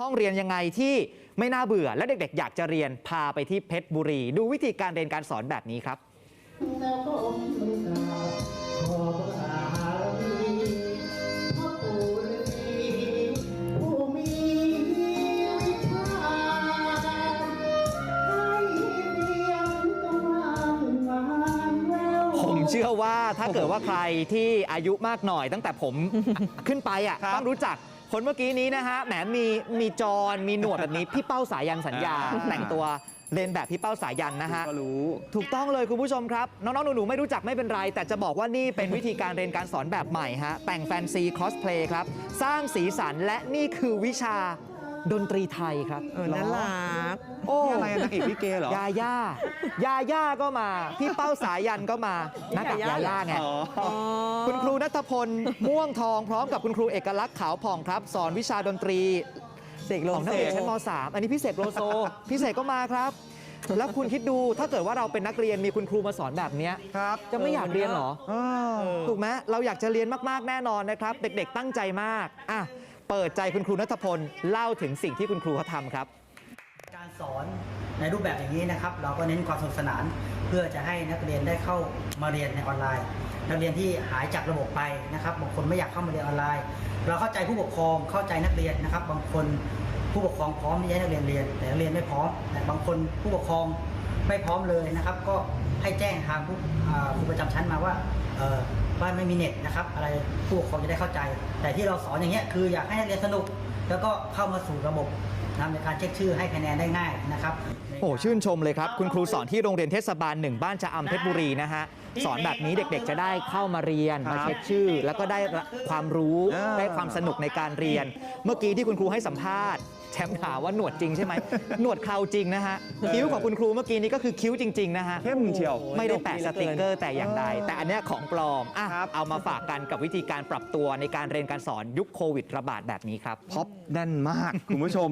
ห้องเรียนยังไงที่ไม่น่าเบื่อ และเด็กๆ อยากจะเรียนพาไปที่เพชรบุรี ดูวิธีการเรียนการสอนแบบนี้ครับแล้วก็อมกราบขอบพระอารีพ่อปู่ฤาษีผู้มีวิชาให้เพียงต้องวางวานแววผมเชื่อว่าถ้าเกิดว่าใครที่อายุมากหน่อยตั้งแต่ผมขึ้นไปอะครับต้องรู้จัก คนเมื่อกี้นี้นะฮะแหมมีมีจรมีหนวดแบบนี้พี่เป้าสายันสัญญาอ่าแต่งตัวเรียนแบบพี่เป้าสายันนะฮะก็รู้ถูกต้องเลยคุณผู้ชมครับ น้องๆ หนูๆ ไม่รู้จักไม่เป็นไร แต่จะบอกว่านี่เป็นวิธีการเรียนการสอนแบบใหม่ฮะแต่งแฟนซีคอสเพลย์ครับ สร้างสีสันและนี่คือวิชา ดนตรีไทยครับเออน่ารักโอ้นี่อะไรนางเอกลิเกเหรอ ยาย่ายาย่าก็มา พี่เป้าสายันก็มานักกับยาย่าไง อ๋อ คุณครูนัทพล ม่วงทองพร้อมกับคุณครูเอกลักษณ์ขาวผ่องครับ สอนวิชาดนตรีเสกโลของนักเซเรียนชั้นม .3 อันนี้พี่เสกโลโซพี่เสกก็มาครับ แล้วคุณคิดดูถ้าเกิดว่าเราเป็นนักเรียนมีคุณครูมาสอนแบบเนี้ยครับจะไม่อยากเรียนเหรอ เออ ถูกไหมเราอยากจะเรียนมาก ๆ แน่นอนนะครับ เด็ก ๆ ตั้งใจมากอะ เปิดใจคุณครูนัทพลเล่าถึงสิ่งที่คุณครูเขาทำครับ การสอนในรูปแบบอย่างนี้นะครับ เราก็เน้นความสนุกสนาน เพื่อจะให้นักเรียนได้เข้ามาเรียนในออนไลน์ นักเรียนที่หายจากระบบไปนะครับบางคนไม่อยากเข้ามาเรียนออนไลน์ เราเข้าใจผู้ปกครองเข้าใจนักเรียนนะครับ บางคนผู้ปกครองพร้อมที่จะให้นักเรียนเรียน แต่นักเรียนไม่พร้อม แต่บางคนผู้ปกครองไม่พร้อมเลยนะครับ ก็ให้แจ้งทางผู้ครูประจำชั้นมาว่า บ้านไม่มีเน็ตนะครับ อะไรผู้ปกครองจะได้เข้าใจ แต่ที่เราสอนอย่างเงี้ยคืออยากให้นักเรียนสนุก แล้วก็เข้ามาสู่ระบบนะครับในการเช็คชื่อให้คะแนนได้ง่ายนะครับโอ้ชื่นชมเลยครับ คุณครูสอนที่โรงเรียนเทศบาลหนึ่งบ้านจะอำเพชรบุรีนะฮะสอนแบบนี้เด็กๆ จะได้เข้ามาเรียนมาเช็คชื่อ แล้วก็ได้ความรู้เออได้ความสนุกในการเรียน เมื่อกี้ที่คุณครูให้สัมภาษณ์ แชมป์ถามว่าหนวดจริงใช่ไหม หนวดเคราจริงนะฮะ คิ้วของคุณครูเมื่อกี้นี้ก็คือคิ้วจริง ๆ นะฮะ เข้มเชียว ไม่ได้แปะสติกเกอร์แต่อย่างใดเออแต่อันเนี้ยของปลอมอะครับเอามาฝากกันกับวิธีการปรับตัวในการเรียนการสอนยุคโควิดระบาดแบบนี้ครับ พ็อปแน่นมาก คุณผู้ชม